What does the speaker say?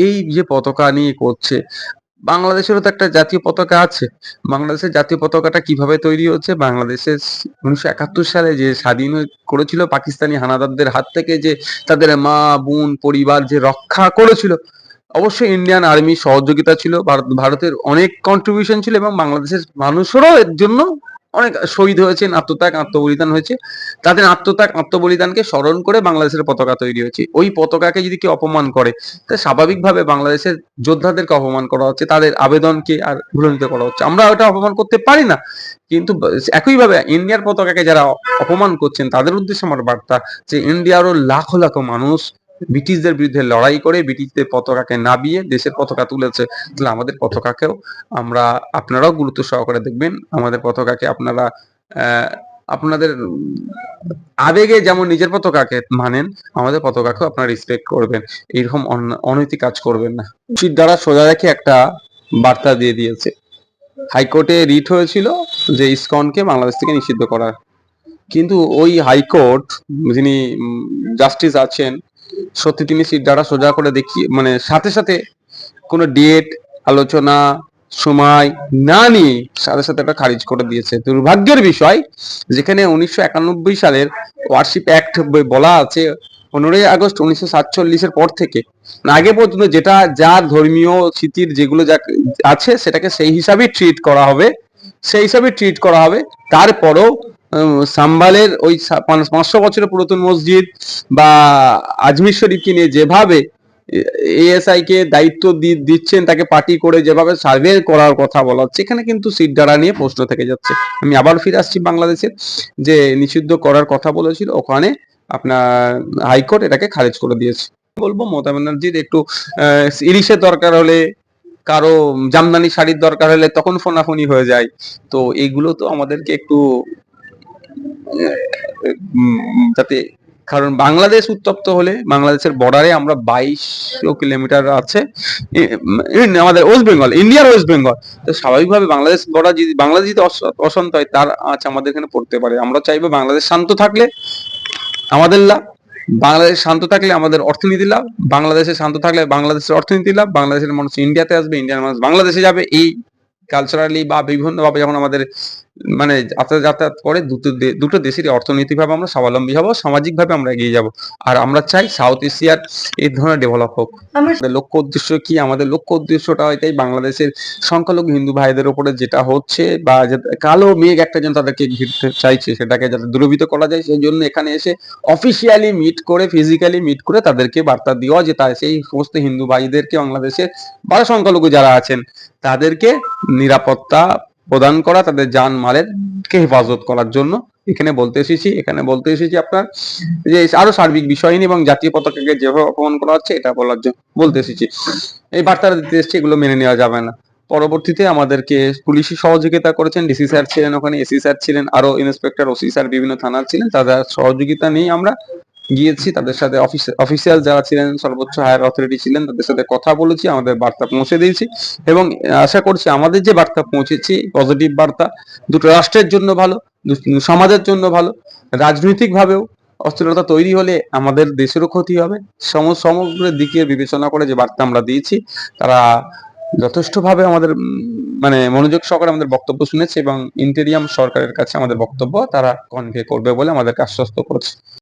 এই যে পতাকা নিয়ে করছে, বাংলাদেশেরও তো একটা জাতীয় পতাকা আছে। বাংলাদেশের জাতীয় পতাকাটা কীভাবে তৈরি হচ্ছে? বাংলাদেশের উনিশশো একাত্তর সালে যে স্বাধীন করেছিল পাকিস্তানি হানাদারদের হাত থেকে যে তাদের মা, বোন, পরিবার যে রক্ষা করেছিল অবশ্যই ইন্ডিয়ান আর্মি সহযোগিতা ছিল ভারত ভারতের অনেক কন্ট্রিবিউশন ছিল এবং বাংলাদেশের মানুষেরও এর জন্য অনেক শহীদ হয়েছেন, আত্মত্যাগ, আত্মবলিদান হয়েছে। তাদের আত্মত্যাগ, আত্মবলিদানকে স্মরণ করে বাংলাদেশের পতাকা তৈরি হয়েছে। ওই পতাকাকে যদি কেউ অপমান করে, তা স্বাভাবিকভাবে বাংলাদেশের যোদ্ধাদেরকে অপমান করা হচ্ছে, তাদের আবেদনকে আর ভুলনিত করা হচ্ছে। আমরা ওটা অপমান করতে পারি না, কিন্তু একইভাবে ইন্ডিয়ার পতাকাকে যারা অপমান করছেন, তাদের উদ্দেশ্যে আমার বার্তা যে, ইন্ডিয়ারও লাখো লাখো মানুষ ব্রিটিশদের বিরুদ্ধে লড়াই করে ব্রিটিশদের পতাকাকে নাবিয়ে দেশের পতাকা তুলেছে, তাহলে আমাদের পতাকাকেও আমরা আপনারাও গুরুত্ব সহকারে দেখবেন। আমাদের পতাকাকে আপনারা আপনাদের আবেগে যেমন নিজের পতাকাকে মানেন, আমাদের পতাকাকেও আপনারা রেসপেক্ট করবেন। এইরকম অন- অনৈতিক কাজ করবেন না। উচিত দ্বারা সোজা রেখে একটা বার্তা দিয়ে দিয়েছে। হাইকোর্টে রিট হয়েছিল যে ইসকনকে বাংলাদেশ থেকে নিষিদ্ধ করার। কিন্তু ওই হাইকোর্ট যিনি জাস্টিস আছেন সত্যি তিনি দ্বারা সোজা করে দেখি মানে সাথে সাথে কোনো ডেট আলোচনা, সময় না নিয়ে সাথে সাথে এটা খারিজ করে দিয়েছে। দুর্ভাগ্যের বিষয়, যেখানে উনিশশো একানব্বই সালের ওয়ারশিপ অ্যাক্ট বলা আছে, পনেরোই আগস্ট উনিশশো সাতচল্লিশের পর থেকে। আগে পর্যন্ত যেটা যার ধর্মীয় স্মৃতির যেগুলো যা আছে, সেটাকে সেই হিসাবেই ট্রিট করা হবে। সেই হিসাবে ট্রিট করা হবে। তারপরও সাম্বালের ওই পাঁচশো বছরের পুরাতন মসজিদ বা আজমির শরীফকে নিয়ে যেভাবে এএসআই কে দায়িত্ব দিচ্ছেন, তাকে পার্টি করে যেভাবে সার্ভে করার কথা বলা হচ্ছে, এখানে কিন্তু সিট ডাড়া নিয়ে প্রশ্ন থেকে যাচ্ছে। আমি আবার ফিরে আসছি বাংলাদেশের যে নিষিদ্ধ করার কথা বলেছিল, ওখানে আপনার হাইকোর্ট এটাকে খারিজ করে দিয়েছে। বলব, মমতা ব্যানার্জির একটু ইলিশের দরকার হলে, কারও জামদানি শাড়ির দরকার হলে তখন ফোনাফোনি হয়ে যায়। তো এইগুলো তো আমাদেরকে একটু যাতে, কারণ বাংলাদেশ উত্তপ্ত হলে বাংলাদেশের বর্ডারে আমরা বাইশশো কিলোমিটার আছে আমাদের ওয়েস্ট বেঙ্গল ইন্ডিয়ার ওয়েস্ট বেঙ্গল তো স্বাভাবিকভাবে বাংলাদেশ বর্ডার যদি, বাংলাদেশ যদি অশান্ত হয়, তার আঁচ আমাদের এখানে পড়তে পারে। আমরা চাইব বাংলাদেশ শান্ত থাকলে আমাদের লাভ, বাংলাদেশ শান্ত থাকলে আমাদের অর্থনীতি লাভ, বাংলাদেশে শান্ত থাকলে বাংলাদেশের অর্থনীতি লাভ, বাংলাদেশের মানুষ ইন্ডিয়াতে আসবে ইন্ডিয়ার মানুষ বাংলাদেশে যাবে, এই কালচারালি বা বিভিন্নভাবে যখন আমাদের মানে যাতায়াত যাতায়াত করে দুটো দুটো দেশেরই অর্থনৈতিকভাবে আমরা স্বাবলম্বী হব সামাজিকভাবে আমরা এগিয়ে যাব। আর আমরা চাই সাউথ এশিয়ার এই ধরনের ডেভেলপ হোক। আমাদের লক্ষ্য উদ্দেশ্য কি? আমাদের লক্ষ্য উদ্দেশ্যটা এটাই বাংলাদেশের সংখ্যালঘু হিন্দু ভাইদের উপরে যেটা হচ্ছে বা কালো মেঘ একটা যেন তাদেরকে ঘিরতে চাইছে সেটাকে যাতে দূরীভূত করা যায় সেই জন্য এখানে এসে অফিসিয়ালি মিট করে ফিজিক্যালি মিট করে তাদেরকে বার্তা দেওয়া যে তাই সেই সমস্ত হিন্দু ভাইদেরকে বাংলাদেশের বা সংখ্যালঘু যারা আছেন তাদেরকে নিরাপত্তা প্রদান করা, তাদের যান মালের কে হেফাজত করার জন্য। এখানে বলতে এসেছি, এখানে বলতে এসেছি আপনার যে আরও সার্বিক বিষয় নিয়ে এবং জাতীয় পতাকাকে যেভাবে অপমান করা হচ্ছে, এটা বলার জন্য বলতে এসেছি। এই বার্তাটা দিতে এসেছি, এগুলো মেনে নেওয়া যাবে না। পরবর্তীতে আমাদেরকে পুলিশি সহযোগিতা করেছেন, ডিসি স্যার ছিলেন ওখানে, এসি স্যার ছিলেন, আরও ইন্সপেক্টর, ওসি স্যার বিভিন্ন থানার ছিলেন, তাদের সহযোগিতা নিয়ে আমরা গিয়েছি, তাদের সাথে অফিস অফিসিয়াল যারা ছিলেন, সর্বোচ্চ হায়ার অথরিটি ছিলেন, তাদের সাথে কথা বলেছি, আমাদের বার্তা পৌঁছে দিয়েছি এবং আশা করছি আমাদের যে বার্তা পৌঁছেছি পজিটিভ বার্তা, দুটো রাষ্ট্রের জন্য ভালো সমাজের জন্য ভালো রাজনৈতিক ভাবেও অস্থিরতা তৈরি হলে আমাদের দেশেরও ক্ষতি হবে। সম- সমগ্র দিকে বিবেচনা করে যে বার্তা আমরা দিয়েছি, তারা যথেষ্টভাবে আমাদের মানে মনোযোগ সহকারে আমাদের বক্তব্য শুনেছে এবং ইন্টেরিয়াম সরকারের কাছে আমাদের বক্তব্য তারা কনভে করবে বলে আমাদেরকে আশ্বস্ত করেছে।